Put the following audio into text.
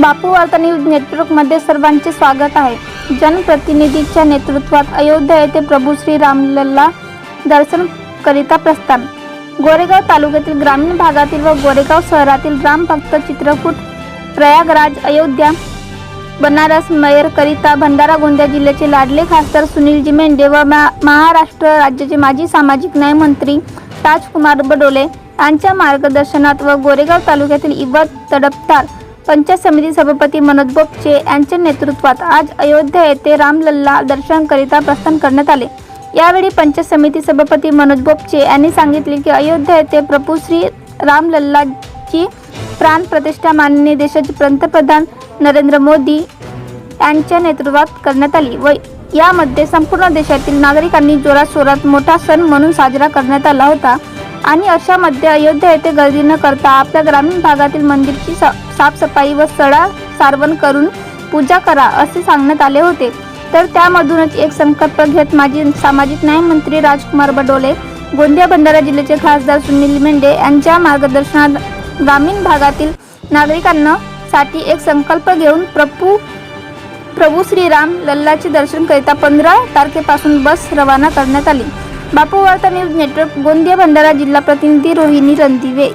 बापू वार्ता न्यूज नेटवर्कमध्ये सर्वांचे स्वागत आहे. जनप्रतिनिधीच्या नेतृत्वात अयोध्या येथे प्रभू श्री रामलल्ला दर्शन करिता प्रस्थान. गोरेगाव तालुक्यातील ग्रामीण भागातील व गोरेगाव शहरातील रामभक्त चित्रकूट प्रयागराज अयोध्या बनारस मेयर करिता भंडारा गोंदिया जिल्ह्याचे लाडले खासदार सुनीलजी मेंढे व मा- महाराष्ट्र राज्याचे माजी सामाजिक न्याय मंत्री राजकुमार बडोले यांच्या मार्गदर्शनात व गोरेगाव तालुक्यातील इवत तडपतार पंचायत समिती सभापती मनोज बोपचे यांच्या नेतृत्वात आज अयोध्या येथे रामलल्ला दर्शनाकरिता प्रस्थान करण्यात आले. यावेळी पंचायत समिती सभापती मनोज बोपचे यांनी सांगितले की अयोध्या येथे प्रभू श्री रामलल्लाची प्राण प्रतिष्ठा माननीय देशाचे पंतप्रधान नरेंद्र मोदी यांच्या नेतृत्वात करण्यात आली व यामध्ये संपूर्ण देशातील नागरिकांनी जोरात शोरात मोठा सण म्हणून साजरा करण्यात आला होता. आणि अशामध्ये अयोध्या येथे गर्दी न करता आपल्या ग्रामीण भागातील मंदिरची सा- साफसफाई व सडा सारवण करून पूजा करा असे सांगण्यात आले होते. तर त्यामधूनच एक संकल्प घेत माजी सामाजिक न्याय मंत्री राजकुमार बडोले गोंदिया भंडारा जिल्ह्याचे खासदार सुनील मेंढे यांच्या मार्गदर्शनात ग्रामीण भागातील नागरिकांना साठी एक संकल्प घेऊन प्रभू प्रभू श्रीराम लल्लाचे दर्शन करिता पंधरा तारखेपासून बस रवाना करण्यात आली. बापू वार्ता न्यूज नेटवर्क गोंदिया भंडारा जिल्हा प्रतिनिधी रोहिणी रणदिवे.